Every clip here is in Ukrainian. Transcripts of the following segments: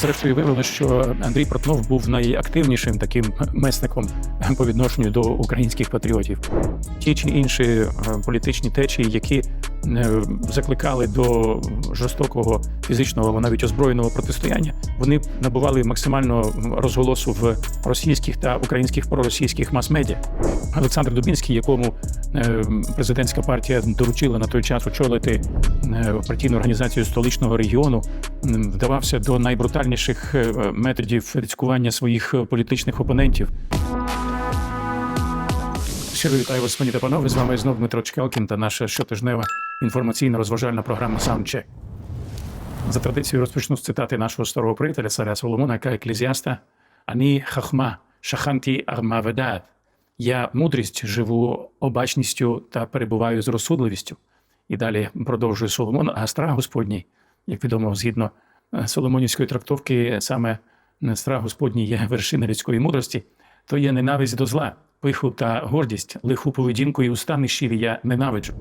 Зрештою, виявилося, що Андрій Портнов був найактивнішим таким месником по відношенню до українських патріотів. Ті чи інші е, політичні течії, які закликали до жорстокого фізичного навіть озброєного протистояння, вони набували максимально розголосу в російських та українських проросійських мас-медіа. Олександр Дубінський, якому е, президентська партія доручила на той час очолити е, партійну організацію столичного регіону, вдавався до найбрутальніших е, методів цькування своїх е, політичних опонентів. Щиро вітаю пані та панове. З вами знов Дмитро Чкалкін та наша щотижнева інформаційно-розважальна програма Soundcheck. За традицією розпочну з цитати нашого старого приятеля царя Соломона, яка еклезіаста Ані хахма шаханті армаведат. Я мудрість живу обачністю та перебуваю з розсудливістю. І далі продовжує Соломон, а страх Господній, як відомо, згідно е, Соломонівської трактовки, саме страх Господній є вершина людської мудрості, то є ненависть до зла, пиху та гордість, лиху поведінку і уста щирі я ненавиджу.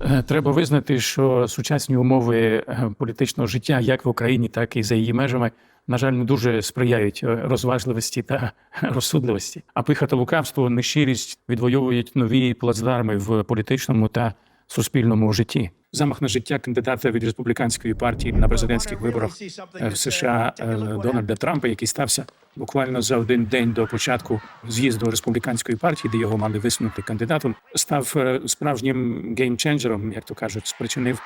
Е, Треба визнати, що сучасні умови е, політичного життя, як в Україні, так і за її межами, на жаль, не дуже сприяють е, розважливості та розсудливості. А пиха та лукавство, нещирість відвоюють нові плацдарми в політичному та суспільному житті. Замах на життя кандидата від республіканської партії на президентських виборах е, в США е, Дональда Трампа, який стався буквально за один день до початку з'їзду республіканської партії, де його мали висунути кандидатом, став е, справжнім геймченджером, як то кажуть, спричинив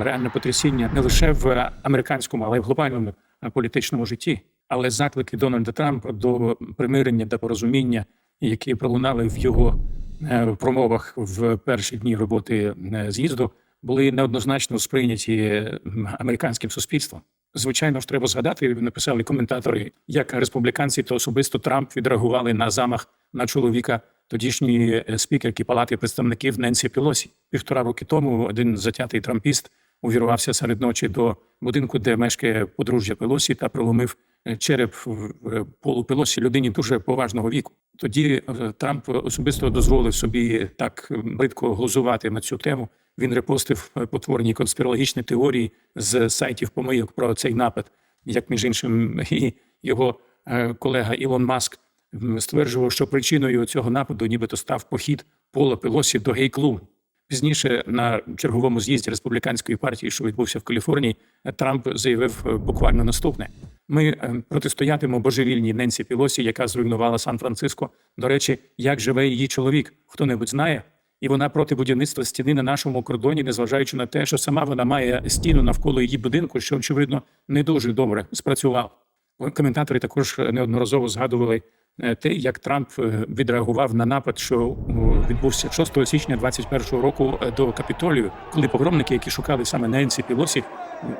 реальне потрясіння не лише в американському, але й в глобальному політичному житті. Але заклики Дональда Трампа до примирення та порозуміння, які пролунали в його е, промовах в перші дні роботи е, з'їзду, були неоднозначно сприйняті американським суспільством. Звичайно ж, треба згадати, написали коментатори, як республіканці та особисто Трамп відреагували на замах на чоловіка тодішньої е, спікерки Палати представників Ненсі Пілосі. Півтора роки тому один затятий трампіст увірвався серед ночі до будинку, де мешкає подружжя Пелосі, та проломив е, череп в е, полу Пелосі людині дуже поважного віку. Тоді е, Трамп особисто дозволив собі так бридко глузувати на цю тему. Він репостив потворні конспірологічні теорії з сайтів помийок про цей напад, як між іншим і його колега Ілон Маск стверджував, що причиною цього нападу нібито став похід Пола Пелосі до гей-клубу. Пізніше на черговому з'їзді республіканської партії, що відбувся в Каліфорнії, Трамп заявив е, буквально наступне: ми е, протистоятимо божевільній Ненсі Пілосі, яка зруйнувала Сан-Франциско. До речі, як живе її чоловік? Хто небудь знає? І вона проти будівництва стіни на нашому кордоні, незважаючи на те, що сама вона має стіну навколо її будинку, що очевидно не дуже добре спрацював. Коментатори також неодноразово згадували те, як Трамп е, відреагував на напад, що відбувся 6 січня 21 року е, до Капітолію, коли погромники, які шукали саме Ненсі Пілосі,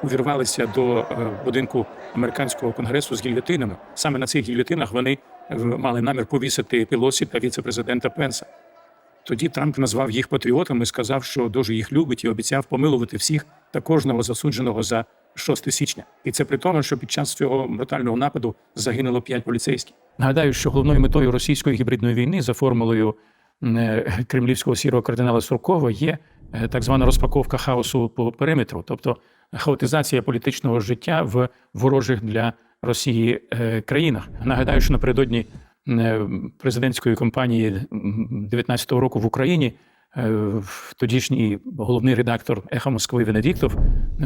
увірвалися до е, будинку американського конгресу з гільйотинами. Саме на цих гільйотинах вони е, мали намір повісити Пілосі та віце-президента Пенса. Тоді Трамп назвав їх патріотами, сказав, що дуже їх любить, і обіцяв помилувати всіх та кожного засудженого за 6 січня. І це при тому, що під час цього брутального нападу загинуло 5 поліцейських. Нагадаю, що головною метою російської гібридної війни за формулою е, кремлівського сірого кардинала Суркова є е, так звана розпаковка хаосу по периметру, тобто хаотизація політичного життя в ворожих для Росії е, країнах. Нагадаю, що напередодні президентської кампанії 2019 року в Україні тодішній головний редактор Еха Москви Венедіктов,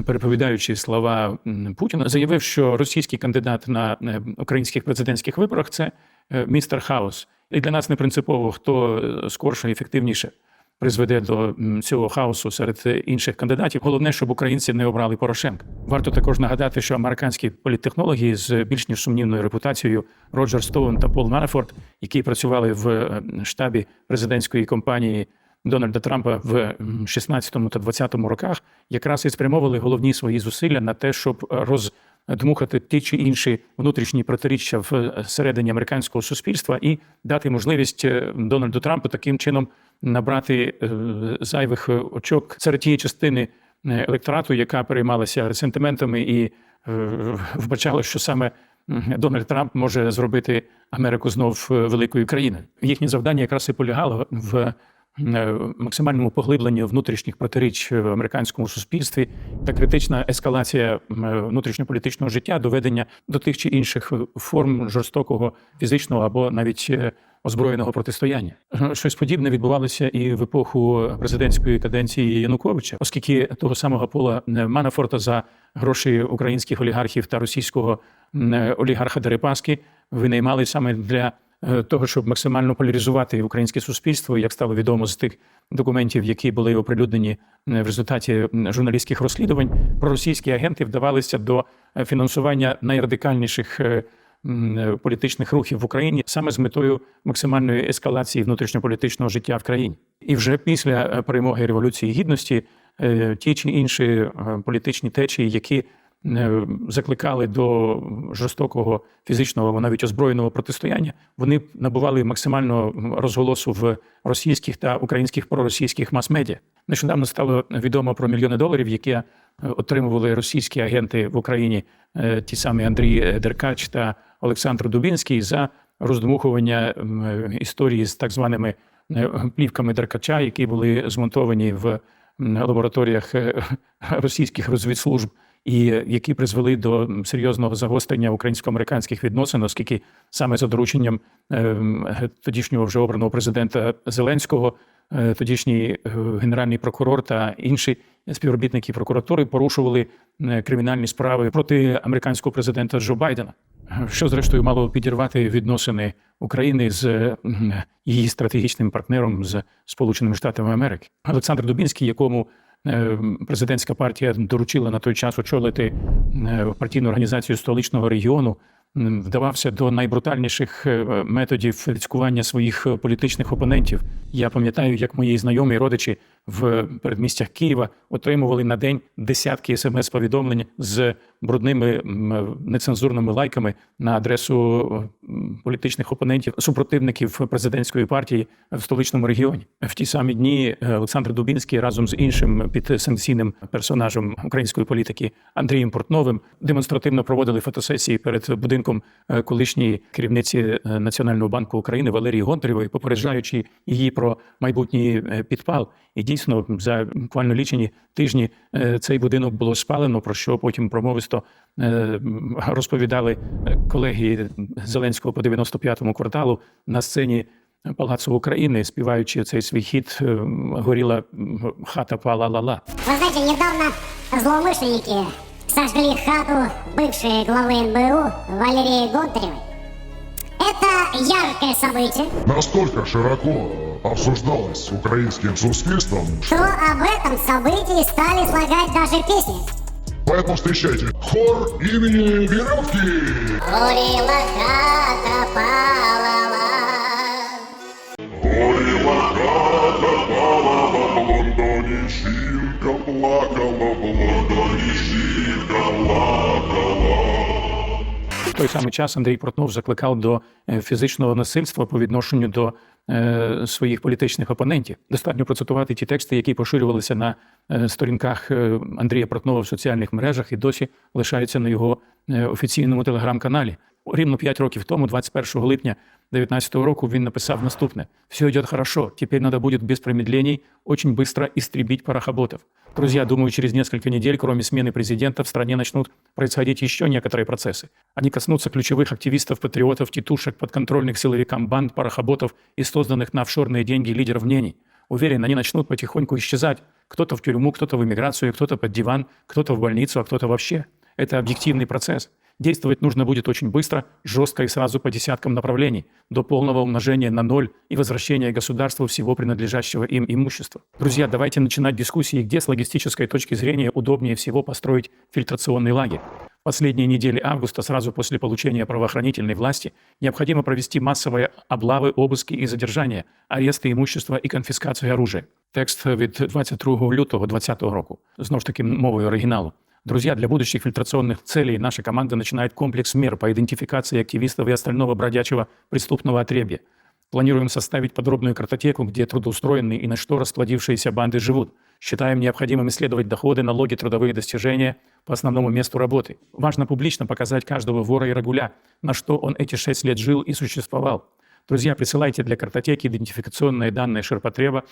переповідаючи слова Путіна, заявив, що російський кандидат на е, українських президентських виборах це е, містер Хаос. І для нас не принципово, хто е, скорше і ефективніше призведе до цього хаосу серед е, інших кандидатів. Головне, щоб українці не обрали Порошенка. Варто також нагадати, що американські політтехнологи з більш ніж сумнівною репутацією Роджер Стоун та Пол Манафорт, які працювали в е, штабі президентської кампанії Дональда Трампа в 16 та 20 роках, якраз і спрямовували головні свої зусилля на те, щоб роздмухати ті чи інші внутрішні протиріччя в середині американського суспільства і дати можливість е, Дональду Трампу таким чином набрати е, зайвих е, очок серед тієї частини е, електорату, яка переймалася ресентиментами і е, вбачала, що саме Дональд Трамп може зробити Америку знов е, великою країною. Їхнє завдання якраз і полягало в е, максимальному поглибленню внутрішніх протиріч в американському суспільстві та критична ескалація е, внутрішньополітичного життя, доведення до тих чи інших форм жорстокого фізичного або навіть е, озброєного протистояння. Е, Щось подібне відбувалося і в епоху президентської каденції Януковича, оскільки того самого пола е, Манафорта за гроші українських олігархів та російського е, олігарха Дерипаски винаймали саме для е, того, щоб максимально поляризувати українське суспільство, як стало відомо з тих документів, які були оприлюднені е, в результаті журналістських розслідувань, проросійські агенти вдавалися до е, фінансування найрадикальніших е, е, політичних рухів в Україні саме з метою максимальної ескалації внутрішньополітичного життя в країні. І вже після е, перемоги революції гідності е, ті чи інші е, політичні течії, які е, закликали до жорстокого фізичного навіть озброєного протистояння, вони набували максимально розголосу в російських та українських проросійських мас-медіа. Нещодавно стало відомо про мільйони доларів, які е, отримували російські агенти в Україні, е, ті самі Андрій Деркач та Олександр Дубінський, за роздмухування е, історії з так званими е, плівками Деркача, які були змонтовані в лабораторіях е, російських розвідслужб, і е, які призвели до серйозного загострення українсько-американських відносин, оскільки саме за дорученням е, тодішнього вже обраного президента Зеленського, е, тодішній генеральний прокурор та інші співробітники прокуратури порушували кримінальні справи проти американського президента Джо Байдена що зрештою мало підірвати відносини України з її стратегічним партнером з Сполученими Штатами Америки. Олександр Дубінський, якому президентська партія доручила на той час очолити е, партійну організацію столичного регіону, вдавався до найбрутальніших е, методів цькування своїх е, політичних опонентів. Я пам'ятаю, як мої знайомі родичі в передмістях Києва отримували на день десятки смс-повідомлень з брудними нецензурними лайками на адресу політичних опонентів, супротивників президентської партії в столичному регіоні. В ті самі дні е, Олександр Дубінський разом з іншим підсанкційним персонажем української політики Андрієм Портновим демонстративно проводили фотосесії перед будинком е, колишньої керівниці е, Національного банку України Валерії Гонтарєвої, попереджаючи її про майбутній підпал. І дійсно за буквально лічені тижні е, цей будинок було спалено, про що потім промовисто е, м, розповідали е, колеги Зеленського по 95-му кварталу на сцені Палацу України, співаючи цей свій хіт е, горіла м, хата пала ла-ла. Вы знаете, недавно злоумышленники сожгли хату бывшей главы НБУ Валерии Гонтаревой. Это яркое событие, настолько широко обсуждалось украинским суспільством, что об этом событии стали слагать даже песни. поэтому встречайте хор имени Веревки. Горела хата, палала. Горіла хата, палала в Лондоні, жінка плакала, в Лондоні жінка плакала. Той самий час Андрій Портнов закликав до е, фізичного насильства по відношенню до е, своїх політичних опонентів. Достатньо процитувати ті тексти, які поширювалися на е, сторінках Андрія Портнова в соціальних мережах і досі лишаються на його офіційному телеграм-каналі. Рівно 5 років тому, 21 липня 2019 року, він написав наступне: «Все идет хорошо. Теперь надо будет без промедлений очень быстро истребить парохоботов. Друзья, думаю, через несколько недель, кроме смены президента, в стране начнут происходить еще некоторые процессы. Они коснутся ключевых активистов, патриотов, тетушек, подконтрольных силовикам банд, парохоботов и созданных на офшорные деньги лидеров мнений. Уверен, они начнут потихоньку исчезать. Кто-то в тюрьму, кто-то в эмиграцию, кто-то под диван, кто-то в больницу, а кто-то вообще. Это объективный процесс. Действовать нужно будет очень быстро, жестко и сразу по десяткам направлений, до полного умножения на ноль и возвращения государству всего принадлежащего им имущества. Друзья, давайте начинать дискуссии, где с логистической точки зрения удобнее всего построить фильтрационный лагерь. Последние недели августа, сразу после получения правоохранительной власти, необходимо провести массовые облавы, обыски и задержания, аресты имущества и конфискацию оружия. Текст від 22 лютого 2020 року. Знову ж таки, мовою оригіналу. Друзья, для будущих фильтрационных целей наша команда начинает комплекс мер по идентификации активистов и остального бродячего преступного отребья. Планируем составить подробную картотеку, где трудоустроенные и на что расплодившиеся банды живут. Считаем необходимым исследовать доходы, налоги, трудовые достижения по основному месту работы. Важно публично показать каждого вора и рагуля, на что он эти шесть лет жил и существовал. Друзья, присылайте для картотеки идентификационные данные ширпотреба,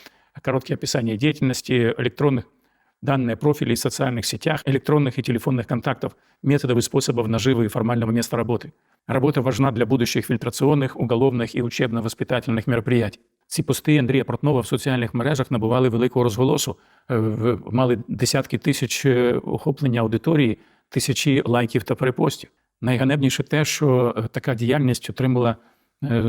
короткие описания деятельности, электронных данные профилей в социальных сетях, электронных и телефонных контактов, методов и способов наживы и формального места работы. Работа важна для будущих фильтрационних, уголовних і учебно-воспитательних мероприятий. Ці пости Андрія Портнова в соціальних мережах набували великого розголосу, е, в- мали десятки тисяч е, охоплення аудиторії, тисячі лайків та перепостів. Найганебніше те, що е, така діяльність отримала е,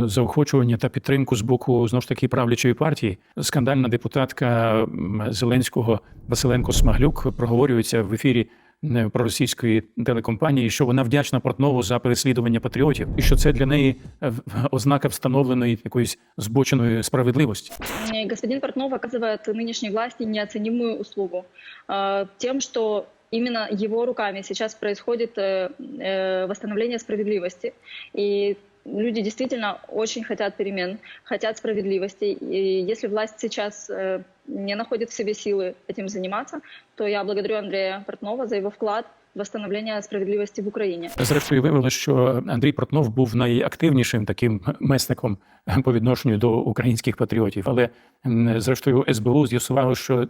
заохочування та підтримку з боку знову ж таки правлячої партії. Скандальна депутатка м, Зеленського Василенко Смаглюк проговорюється в ефірі е, проросійської телекомпанії, що вона вдячна Портнову за переслідування патріотів, і що це для неї е, в- ознака встановленої якоїсь збоченої справедливості. Э, Господин Портнов оказывает нынешней власти неоценимую услугу э, тем, что именно его руками сейчас происходит э, э, восстановление справедливости. И люди действительно очень хотят перемен, хотят справедливости. И если власть сейчас э, не находит в себе силы этим заниматься, то я благодарю Андрея Портнова за его вклад в восстановление справедливости в Украине. Зрештою, виявилося, що Андрій Портнов був найактивнішим таким месником по відношенню до українських патріотів. Але м, зрештою СБУ з'ясувало, що е,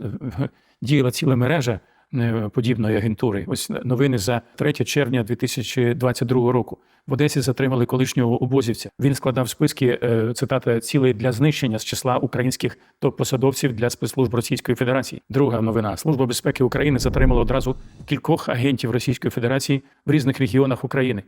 діяла ціла мережа е, подібної агентури. Ось новини за 3 червня 2022 року. В Одесі затримали колишнього обозівця. Він складав списки е, цитата цілей для знищення з числа українських топ-посадовців для спецслужб Російської Федерації. Друга новина: Служба безпеки України затримала одразу кількох агентів Російської Федерації в різних регіонах України.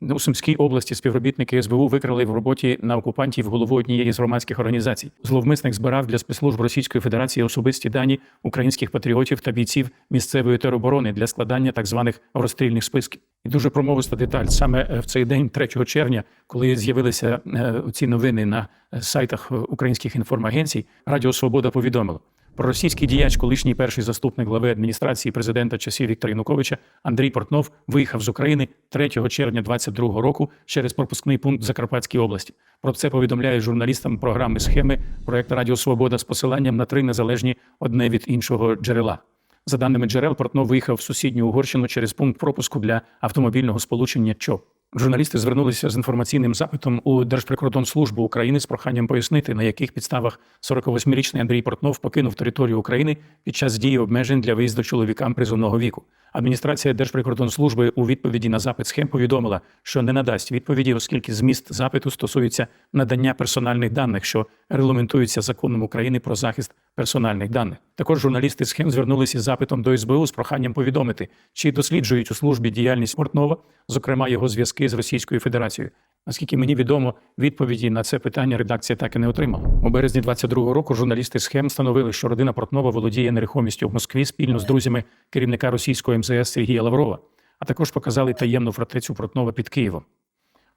У Сумській області співробітники СБУ викрали в роботі на окупантів голову однієї з громадських організацій. Зловмисник збирав для спецслужб Російської Федерації особисті дані українських патріотів та бійців місцевої тероборони для складання так званих розстрільних списків. І дуже промовиста деталь саме е, в цей день, 3 червня, коли з'явилися е, ці новини на е, сайтах українських інформагенцій, Радіо Свобода повідомило. Проросійський діяч, колишній перший заступник глави адміністрації президента часів Віктора Януковича Андрій Портнов виїхав з України 3 червня 2022 року через пропускний пункт Закарпатській області. Про це повідомляє журналістам програми схеми проекту Радіо Свобода з посиланням на три незалежні одне від іншого джерела. За даними джерел, Портнов виїхав в сусідню Угорщину через пункт пропуску для автомобільного сполучення ЧОП. Журналісти звернулися з інформаційним запитом у Держприкордонслужбу України з проханням пояснити, на яких підставах 48-річний Андрій Портнов покинув територію України під час дії обмежень для виїзду чоловікам призовного віку. Адміністрація Держприкордонслужби у відповіді на запит схем повідомила, що не надасть відповіді, оскільки зміст запиту стосується надання персональних даних, що регламентуються законом України про захист персональних даних. Також журналісти схем звернулися із запитом до СБУ з проханням повідомити, чи досліджують у службі діяльність Портнова, зокрема його зв'язки з Російською Федерацією. Наскільки мені відомо, відповіді на це питання редакція так і не отримала. У березні 22-го року журналісти схем встановили, що родина Портнова володіє нерухомістю в Москві спільно з друзями керівника російського МЗС Сергія Лаврова, а також показали таємну фортецю Портнова під Києвом.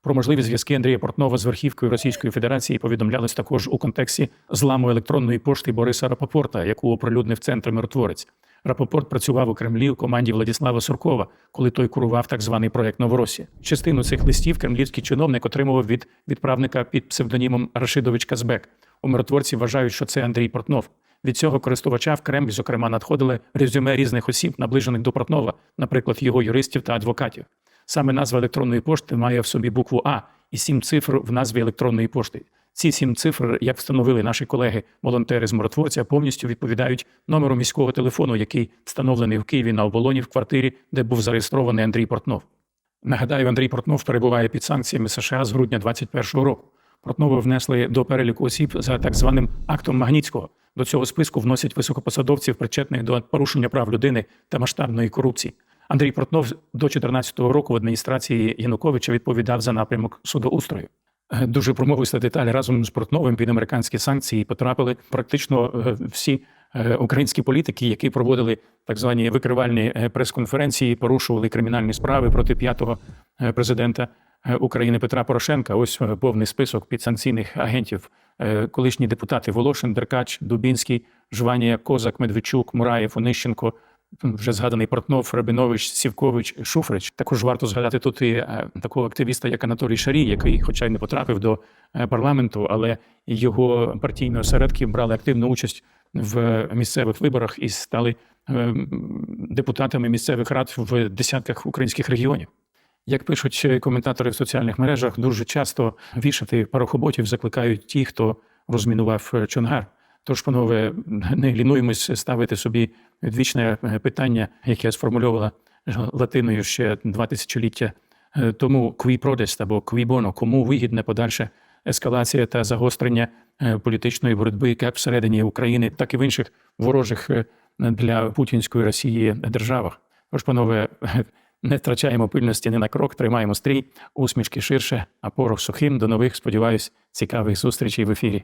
Про можливі зв'язки Андрія Портнова з верхівкою Російської Федерації повідомлялось також у контексті зламу електронної пошти Бориса Рапопорта, яку оприлюднив центр миротворець. Рапопорт працював у Кремлі у команді Владислава Суркова, коли той курував так званий проект Новоросія. Частину цих листів кремлівський чиновник отримував від відправника під псевдонімом Рашидович Казбек. У миротворці вважають, що це Андрій Портнов. Від цього користувача в Кремль, зокрема, надходили резюме різних осіб, наближених до Портнова, наприклад, його юристів та адвокатів. Саме назва електронної пошти має в собі букву А і сім цифр в назві електронної пошти. Ці сім цифр, як встановили наші колеги волонтери з миротворця, повністю відповідають номеру міського телефону, який встановлений в Києві на оболоні в квартирі, де був зареєстрований Андрій Портнов. Нагадаю, Андрій Портнов перебуває під санкціями США з грудня 2021 року. Портнова внесли до переліку осіб за так званим актом Магнітського. До цього списку вносять високопосадовців, причетних до порушення прав людини та масштабної корупції. Андрій Портнов до 2014 року в адміністрації Януковича відповідав за напрямок судоустрою. Дуже промовиста деталь разом з Портновим під американські санкції потрапили практично е, всі е, українські політики, які проводили так звані викривальні е, прес-конференції, порушували кримінальні справи проти п'ятого президента України Петра Порошенка. Ось повний список підсанкційних агентів. Колишні депутати Волошин, Деркач, Дубінський, Жванія, Козак, Медведчук, Мураєв, Онищенко, вже згаданий Портнов, Рабинович, Сівкович, Шуфрич. Також варто згадати тут і е, такого активіста, як Анатолій Шарій, який, хоча й не потрапив до е, парламенту, але його партійні осередки брали активну участь в місцевих виборах і стали е, депутатами місцевих рад в десятках українських регіонів. Як пишуть коментатори в соціальних мережах, дуже часто вішати парохоботів закликають ті, хто розмінував Чонгар. Тож, панове, не лінуємось ставити собі відвічне е, питання, яке сформульовувала латиною ще два тисячоліття е, тому кві продест або кві боно, кому вигідне подальше ескалація та загострення е, політичної боротьби як всередині України, так і в інших ворожих для путінської Росії державах. Тож, панове, не втрачаємо пильності ні на крок, тримаємо стрій, усмішки ширше, а порох сухим. До нових, сподіваюсь, цікавих зустрічей в ефірі.